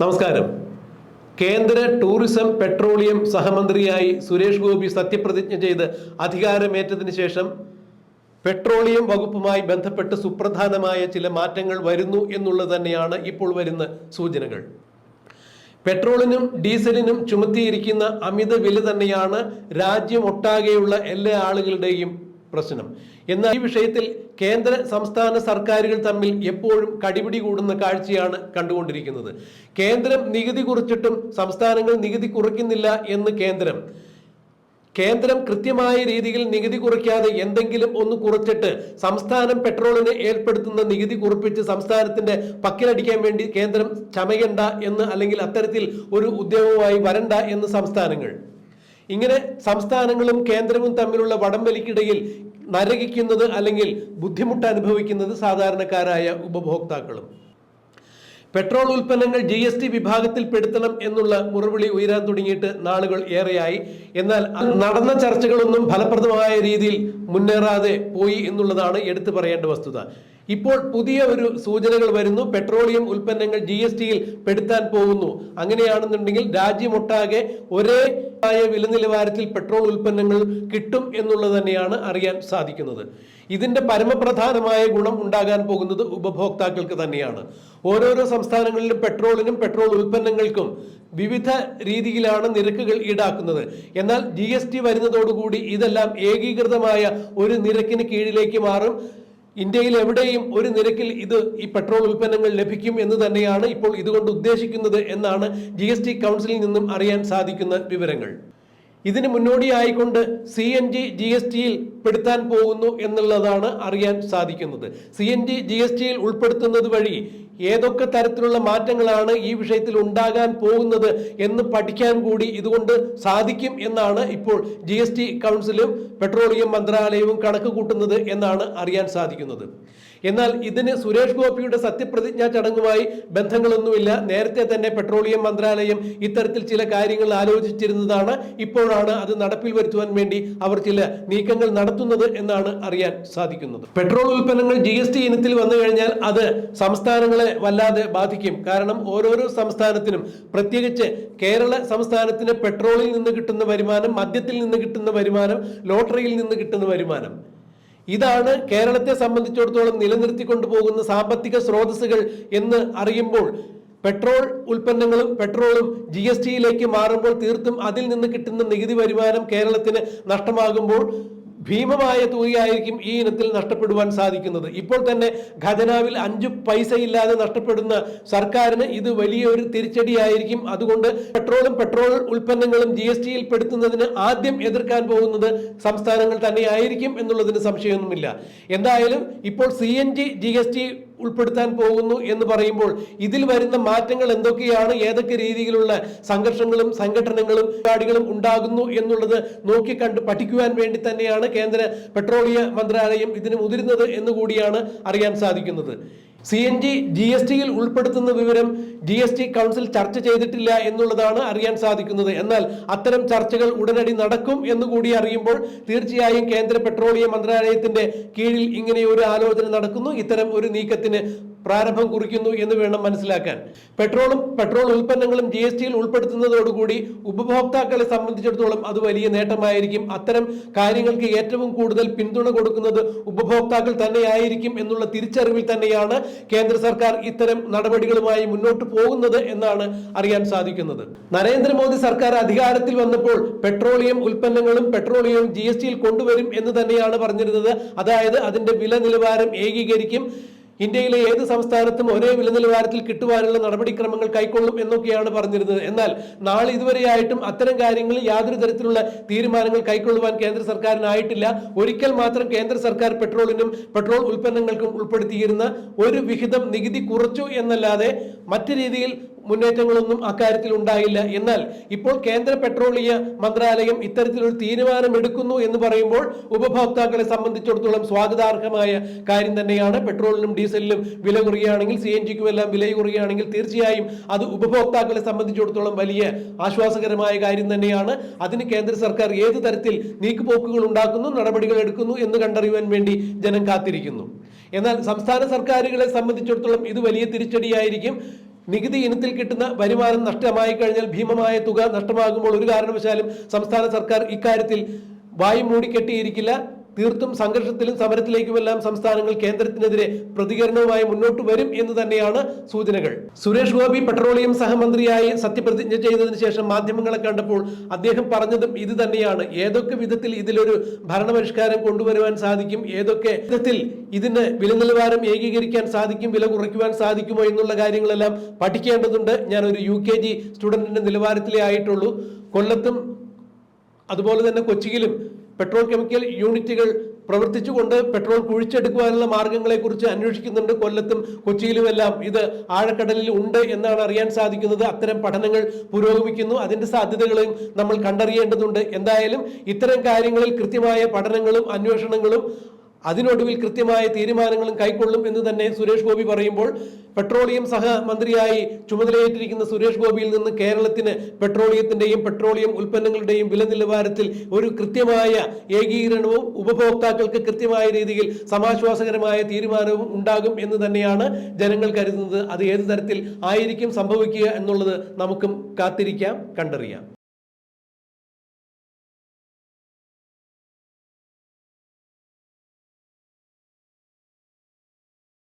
നമസ്കാരം. കേന്ദ്ര tourism petroleum സഹമന്ത്രിയായി സുരേഷ് ഗോപി സത്യപ്രതിജ്ഞ ചെയ്ത് അധികാരമേറ്റതിന് ശേഷം പെട്രോളിയം വകുപ്പുമായി ബന്ധപ്പെട്ട് സുപ്രധാനമായ ചില മാറ്റങ്ങൾ വരുന്നു എന്നുള്ളത് തന്നെയാണ് ഇപ്പോൾ വരുന്ന സൂചനകൾ. പെട്രോളിനും ഡീസലിനും ചുമത്തിയിരിക്കുന്ന അമിത വില തന്നെയാണ് രാജ്യമൊട്ടാകെയുള്ള എല്ലാ ആളുകളുടെയും പ്രശ്നം. എന്നാൽ ഈ വിഷയത്തിൽ കേന്ദ്ര സംസ്ഥാന സർക്കാരുകൾ തമ്മിൽ എപ്പോഴും കടിപിടി കൂടുന്ന കാഴ്ചയാണ് കണ്ടുകൊണ്ടിരിക്കുന്നത്. കേന്ദ്രം നികുതി കുറിച്ചിട്ടും സംസ്ഥാനങ്ങൾ നികുതി കുറയ്ക്കുന്നില്ല എന്ന് കേന്ദ്രം. കേന്ദ്രം കൃത്യമായ രീതിയിൽ നികുതി കുറയ്ക്കാതെ എന്തെങ്കിലും ഒന്ന് കുറച്ചിട്ട് സംസ്ഥാനം പെട്രോളിന് ഏർപ്പെടുത്തുന്ന നികുതി കുറിപ്പിച്ച് സംസ്ഥാനത്തിന്റെ പക്കിലടിക്കാൻ വേണ്ടി കേന്ദ്രം ചമയണ്ട എന്ന് അല്ലെങ്കിൽ അത്തരത്തിൽ ഒരു ഉദ്യോഗവുമായി വരണ്ട എന്ന് സംസ്ഥാനങ്ങൾ. ഇങ്ങനെ സംസ്ഥാനങ്ങളും കേന്ദ്രവും തമ്മിലുള്ള വടംവലിക്കിടയിൽ നരകിക്കുന്നത് അല്ലെങ്കിൽ ബുദ്ധിമുട്ട് അനുഭവിക്കുന്നത് സാധാരണക്കാരായ ഉപഭോക്താക്കളും. പെട്രോൾ ഉൽപ്പന്നങ്ങൾ ജി എസ് ടി വിഭാഗത്തിൽ പെടുത്തണം എന്നുള്ള മുറവിളി ഉയരാൻ തുടങ്ങിയിട്ട് നാളുകൾ ഏറെയായി. എന്നാൽ നടന്ന ചർച്ചകളൊന്നും ഫലപ്രദമായ രീതിയിൽ മുന്നേറാതെ പോയി എന്നുള്ളതാണ് എടുത്തു പറയേണ്ട വസ്തുത. ഇപ്പോൾ പുതിയ ഒരു സൂചനകൾ വരുന്നു. പെട്രോളിയം ഉൽപ്പന്നങ്ങൾ ജി എസ് ടിയിൽ പെടുത്താൻ പോകുന്നു. അങ്ങനെയാണെന്നുണ്ടെങ്കിൽ രാജ്യമൊട്ടാകെ ഒരേ ആയ വില നിലവാരത്തിൽ പെട്രോൾ ഉൽപ്പന്നങ്ങൾ കിട്ടും എന്നുള്ളത് തന്നെയാണ് അറിയാൻ സാധിക്കുന്നത്. ഇതിന്റെ പരമപ്രധാനമായ ഗുണം ഉണ്ടാകാൻ പോകുന്നത് ഉപഭോക്താക്കൾക്ക് തന്നെയാണ്. ഓരോരോ സംസ്ഥാനങ്ങളിലും പെട്രോളിനും പെട്രോൾ ഉൽപ്പന്നങ്ങൾക്കും വിവിധ രീതിയിലാണ് നിരക്കുകൾ ഈടാക്കുന്നത്. എന്നാൽ ജി എസ് ടി വരുന്നതോടുകൂടി ഇതെല്ലാം ഏകീകൃതമായ ഒരു നിരക്കിന് കീഴിലേക്ക് മാറും. ഇന്ത്യയിൽ എവിടെയും ഒരു നിരക്കിൽ ഇത് ഈ പെട്രോൾ ഉൽപ്പന്നങ്ങൾ ലഭിക്കും എന്ന് തന്നെയാണ് ഇപ്പോൾ ഇതുകൊണ്ട് ഉദ്ദേശിക്കുന്നത് എന്നാണ് ജി എസ് ടി കൗൺസിലിൽ നിന്നും അറിയാൻ സാധിക്കുന്ന വിവരങ്ങൾ. ഇതിന് മുന്നോടിയായിക്കൊണ്ട് C N G G S ടിയിൽ പെടുത്താൻ പോകുന്നു എന്നുള്ളതാണ് അറിയാൻ സാധിക്കുന്നത്. C N G G S ടിയിൽ ഉൾപ്പെടുത്തുന്നത് വഴി ഏതൊക്കെ തരത്തിലുള്ള മാറ്റങ്ങളാണ് ഈ വിഷയത്തിൽ ഉണ്ടാകാൻ പോകുന്നത് എന്ന് പഠിക്കാൻ കൂടി ഇതുകൊണ്ട് സാധിക്കും എന്നാണ് ഇപ്പോൾ ജി എസ് ടി കൗൺസിലും പെട്രോളിയം മന്ത്രാലയവും കണക്ക് കൂട്ടുന്നത് എന്നാണ് അറിയാൻ സാധിക്കുന്നത്. എന്നാൽ ഇതിന് സുരേഷ് ഗോപിയുടെ സത്യപ്രതിജ്ഞാ ചടങ്ങുമായി ബന്ധങ്ങളൊന്നുമില്ല. നേരത്തെ തന്നെ പെട്രോളിയം മന്ത്രാലയം ഇത്തരത്തിൽ ചില കാര്യങ്ങൾ ആലോചിച്ചിരുന്നതാണ്. ഇപ്പോഴാണ് അത് നടപ്പിൽ വരുത്തുവാൻ വേണ്ടി അവർ ചില നീക്കങ്ങൾ നടത്തുന്നത് എന്നാണ് അറിയാൻ സാധിക്കുന്നത്. പെട്രോൾ ഉൽപ്പന്നങ്ങൾ ജി ഇനത്തിൽ വന്നു കഴിഞ്ഞാൽ അത് സംസ്ഥാനങ്ങളെ വല്ലാതെ ബാധിക്കും. കാരണം ഓരോരോ സംസ്ഥാനത്തിനും പ്രത്യേകിച്ച് കേരള സംസ്ഥാനത്തിന് പെട്രോളിൽ നിന്ന് കിട്ടുന്ന വരുമാനം മദ്യത്തിൽ നിന്ന് കിട്ടുന്ന വരുമാനം ലോട്ടറിയിൽ നിന്ന് കിട്ടുന്ന വരുമാനം. ഇതാണ് കേരളത്തെ സംബന്ധിച്ചിടത്തോളം നിലനിർത്തിക്കൊണ്ടു പോകുന്ന സാമ്പത്തിക സ്രോതസ്സുകൾ എന്ന് അറിയുമ്പോൾ പെട്രോൾ ഉൽപ്പന്നങ്ങളും പെട്രോളും ജി എസ് ടിയിലേക്ക് മാറുമ്പോൾ തീർത്തും അതിൽ നിന്ന് കിട്ടുന്ന നികുതി വരുമാനം കേരളത്തിന് നഷ്ടമാകുമ്പോൾ ഭീമമായ തുകയായിരിക്കും ഈ ഇനത്തിൽ നഷ്ടപ്പെടുവാൻ സാധിക്കുന്നത്. ഇപ്പോൾ തന്നെ ഖജനാവിൽ അഞ്ചു പൈസ ഇല്ലാതെ നഷ്ടപ്പെടുന്ന സർക്കാരിന് ഇത് വലിയൊരു തിരിച്ചടിയായിരിക്കും. അതുകൊണ്ട് പെട്രോളും പെട്രോൾ ഉൽപ്പന്നങ്ങളും ജി എസ് ടിയിൽ പെടുത്തുന്നതിന് ആദ്യം എതിർക്കാൻ പോകുന്നത് സംസ്ഥാനങ്ങൾ തന്നെയായിരിക്കും എന്നുള്ളതിന് സംശയമൊന്നുമില്ല. എന്തായാലും ഇപ്പോൾ C N G G S T ഉൾപ്പെടുത്താൻ പോകുന്നു എന്ന് പറയുമ്പോൾ ഇതിൽ വരുന്ന മാറ്റങ്ങൾ എന്തൊക്കെയാണ്? ഏതൊക്കെ രീതിയിലുള്ള സംഘർഷങ്ങളും സംഘടനകളും പരിപാടികളും ഉണ്ടാകുന്നു എന്നുള്ളത് നോക്കിക്കണ്ട് പഠിക്കുവാൻ വേണ്ടി തന്നെയാണ് കേന്ദ്ര പെട്രോളിയ മന്ത്രാലയം ഇതിന് മുതിരുന്നത് എന്ന് കൂടിയാണ് അറിയാൻ സാധിക്കുന്നത്. C N G G S ടിയിൽ ഉൾപ്പെടുത്തുന്ന വിവരം ജി എസ് ടി കൗൺസിൽ ചർച്ച ചെയ്തിട്ടില്ല എന്നുള്ളതാണ് അറിയാൻ സാധിക്കുന്നത്. എന്നാൽ അത്തരം ചർച്ചകൾ ഉടനടി നടക്കും എന്ന് കൂടി അറിയുമ്പോൾ തീർച്ചയായും കേന്ദ്ര പെട്രോളിയം മന്ത്രാലയത്തിന്റെ കീഴിൽ ഇങ്ങനെ ഒരു ആലോചന നടക്കുന്നു. ഇത്തരം ഒരു നീക്കത്തിന് പ്രാരംഭം കുറിക്കുന്നു എന്ന് വേണം മനസ്സിലാക്കാൻ. പെട്രോളും പെട്രോൾ ഉൽപ്പന്നങ്ങളും ജി എസ് ടിയിൽ ഉൾപ്പെടുത്തുന്നതോടുകൂടി ഉപഭോക്താക്കളെ സംബന്ധിച്ചിടത്തോളം അത് വലിയ നേട്ടമായിരിക്കും. അത്തരം കാര്യങ്ങൾക്ക് ഏറ്റവും കൂടുതൽ പിന്തുണ കൊടുക്കുന്നത് ഉപഭോക്താക്കൾ തന്നെയായിരിക്കും എന്നുള്ള തിരിച്ചറിവിൽ തന്നെയാണ് കേന്ദ്ര സർക്കാർ ഇത്തരം നടപടികളുമായി മുന്നോട്ട് പോകുന്നത് എന്നാണ് അറിയാൻ സാധിക്കുന്നത്. നരേന്ദ്രമോദി സർക്കാർ അധികാരത്തിൽ വന്നപ്പോൾ പെട്രോളിയം ഉൽപ്പന്നങ്ങളും പെട്രോളിയവും ജി എസ് ടിയിൽ കൊണ്ടുവരും എന്ന് തന്നെയാണ് പറഞ്ഞിരുന്നത്. അതായത് അതിന്റെ വില നിലവാരം ഏകീകരിക്കും. ഇന്ത്യയിലെ ഏത് സംസ്ഥാനത്തും ഒരേ വില നിലവാരത്തിൽ കിട്ടുവാനുള്ള നടപടിക്രമങ്ങൾ കൈക്കൊള്ളും എന്നൊക്കെയാണ് പറഞ്ഞിരുന്നത്. എന്നാൽ നാളെ ഇതുവരെയായിട്ടും അത്തരം കാര്യങ്ങളിൽ യാതൊരു തരത്തിലുള്ള തീരുമാനങ്ങൾ കൈക്കൊള്ളുവാൻ കേന്ദ്ര സർക്കാരിനായിട്ടില്ല. ഒരിക്കൽ മാത്രം കേന്ദ്ര സർക്കാർ പെട്രോളിനും പെട്രോൾ ഉൽപ്പന്നങ്ങൾക്കും ഉൾപ്പെടുത്തിയിരുന്ന ഒരു വിഹിതം നികുതി കുറച്ചു എന്നല്ലാതെ മറ്റു രീതിയിൽ മുന്നേറ്റങ്ങളൊന്നും അക്കാര്യത്തിൽ ഉണ്ടായില്ല. എന്നാൽ ഇപ്പോൾ കേന്ദ്ര പെട്രോളിയ മന്ത്രാലയം ഇത്തരത്തിലൊരു തീരുമാനം എടുക്കുന്നു എന്ന് പറയുമ്പോൾ ഉപഭോക്താക്കളെ സംബന്ധിച്ചിടത്തോളം സ്വാഗതാർഹമായ കാര്യം തന്നെയാണ്. പെട്രോളിനും ഡീസലിനും വില കുറയുകയാണെങ്കിൽ സി എൻ ജിക്കും എല്ലാം വില കുറയുകയാണെങ്കിൽ തീർച്ചയായും അത് ഉപഭോക്താക്കളെ സംബന്ധിച്ചിടത്തോളം വലിയ ആശ്വാസകരമായ കാര്യം തന്നെയാണ്. അതിന് കേന്ദ്ര സർക്കാർ ഏത് തരത്തിൽ നീക്കുപോക്കുകൾ ഉണ്ടാക്കുന്നു നടപടികൾ എടുക്കുന്നു എന്ന് കണ്ടറിയുവാൻ വേണ്ടി ജനം കാത്തിരിക്കുന്നു. എന്നാൽ സംസ്ഥാന സർക്കാരുകളെ സംബന്ധിച്ചിടത്തോളം ഇത് വലിയ തിരിച്ചടിയായിരിക്കും. നികുതി ഇനത്തിൽ കിട്ടുന്ന വരുമാനം നഷ്ടമായി കഴിഞ്ഞാൽ ഭീമമായ തുക നഷ്ടമാകുമ്പോൾ ഒരു കാരണവശാലും സംസ്ഥാന സർക്കാർ ഇക്കാര്യത്തിൽ വായും മൂടിക്കെട്ടിയിരിക്കില്ല തീർത്തും സംഘർഷത്തിലും സമരത്തിലേക്കുമെല്ലാം സംസ്ഥാനങ്ങൾ കേന്ദ്രത്തിനെതിരെ പ്രതികരണവുമായി മുന്നോട്ട് വരും എന്ന് തന്നെയാണ് സൂചനകൾ. സുരേഷ് ഗോപി പെട്രോളിയം സഹമന്ത്രിയായി സത്യപ്രതിജ്ഞ ചെയ്തതിനു ശേഷം മാധ്യമങ്ങളെ കണ്ടപ്പോൾ അദ്ദേഹം പറഞ്ഞതും ഇത് തന്നെയാണ്. ഏതൊക്കെ വിധത്തിൽ ഇതിലൊരു ഭരണപരിഷ്കാരം കൊണ്ടുവരുവാൻ സാധിക്കും ഏതൊക്കെ വിധത്തിൽ ഇതിന് വില നിലവാരം ഏകീകരിക്കാൻ സാധിക്കും വില കുറയ്ക്കുവാൻ സാധിക്കുമോ എന്നുള്ള കാര്യങ്ങളെല്ലാം പഠിക്കേണ്ടതുണ്ട്. ഞാൻ ഒരു യു കെ ജി സ്റ്റുഡന്റിന്റെ നിലവാരത്തിലേ ആയിട്ടുള്ളൂ. കൊല്ലത്തും അതുപോലെ തന്നെ കൊച്ചിയിലും പെട്രോൾ കെമിക്കൽ യൂണിറ്റുകൾ പ്രവർത്തിച്ചുകൊണ്ട് പെട്രോൾ കുഴിച്ചെടുക്കുവാനുള്ള മാർഗങ്ങളെക്കുറിച്ച് അന്വേഷിക്കുന്നുണ്ട്. കൊല്ലത്തും കൊച്ചിയിലുമെല്ലാം ഇത് ആഴക്കടലിൽ ഉണ്ട് എന്നാണ് അറിയാൻ സാധിക്കുന്നത്. അത്തരം പഠനങ്ങൾ പുരോഗമിക്കുന്നു. അതിന്റെ സാധ്യതകളെയും നമ്മൾ കണ്ടറിയേണ്ടതുണ്ട്. എന്തായാലും ഇത്തരം കാര്യങ്ങളിൽ കൃത്യമായ പഠനങ്ങളും അന്വേഷണങ്ങളും അതിനൊടുവിൽ കൃത്യമായ തീരുമാനങ്ങളും കൈക്കൊള്ളും എന്ന് തന്നെ സുരേഷ് ഗോപി പറയുമ്പോൾ പെട്രോളിയം സഹമന്ത്രിയായി ചുമതലയേറ്റിരിക്കുന്ന സുരേഷ് ഗോപിയിൽ നിന്ന് കേരളത്തിന് പെട്രോളിയത്തിന്റെയും പെട്രോളിയം ഉൽപ്പന്നങ്ങളുടെയും വില നിലവാരത്തിൽ ഒരു കൃത്യമായ ഏകീകരണവും ഉപഭോക്താക്കൾക്ക് കൃത്യമായ രീതിയിൽ സമാശ്വാസകരമായ തീരുമാനവും ഉണ്ടാകും എന്ന് തന്നെയാണ് ജനങ്ങൾ കരുതുന്നത്. അത് ഏത് തരത്തിൽ ആയിരിക്കും സംഭവിക്കുക എന്നുള്ളത് നമുക്കും കാത്തിരിക്കാം കണ്ടറിയാം.